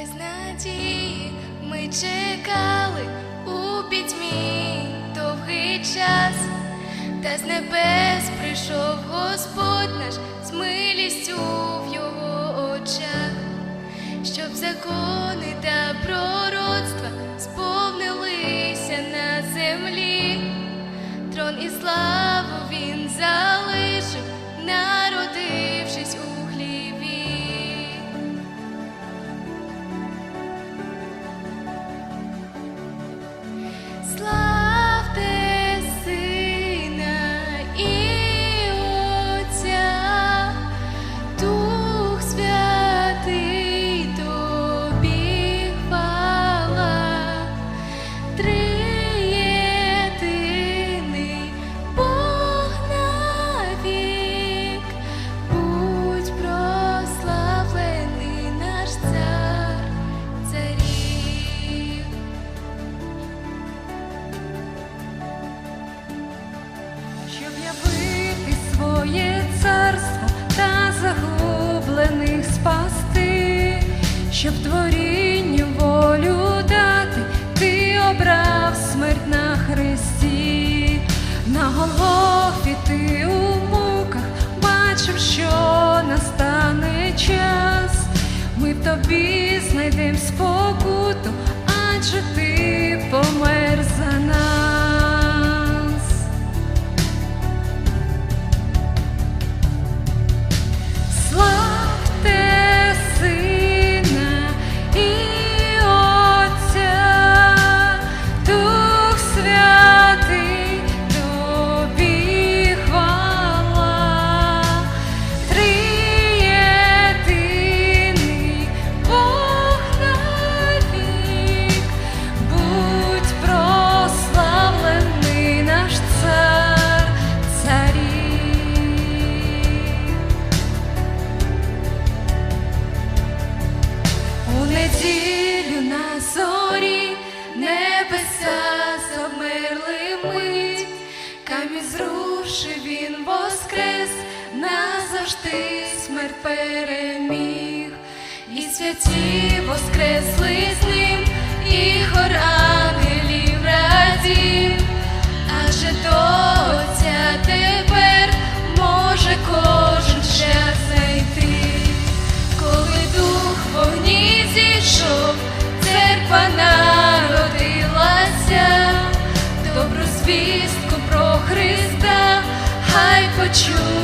без надії. Ми чекали у пітьмі довгий час, та з небес прийшов Господь наш з милістю в його очах, щоб закони та пророцтва сповнилися на землі. Трон і славу щоб творінню волю дати, ти обрав смерть на хресті, на Голгофі ти у муках бачив, що настане час. Ми в тобі знайдем спокуту, неділю на зорі небеса замерли мить, камінь зрушив він воскрес, назавжди смерть переміг, і святі воскресли true.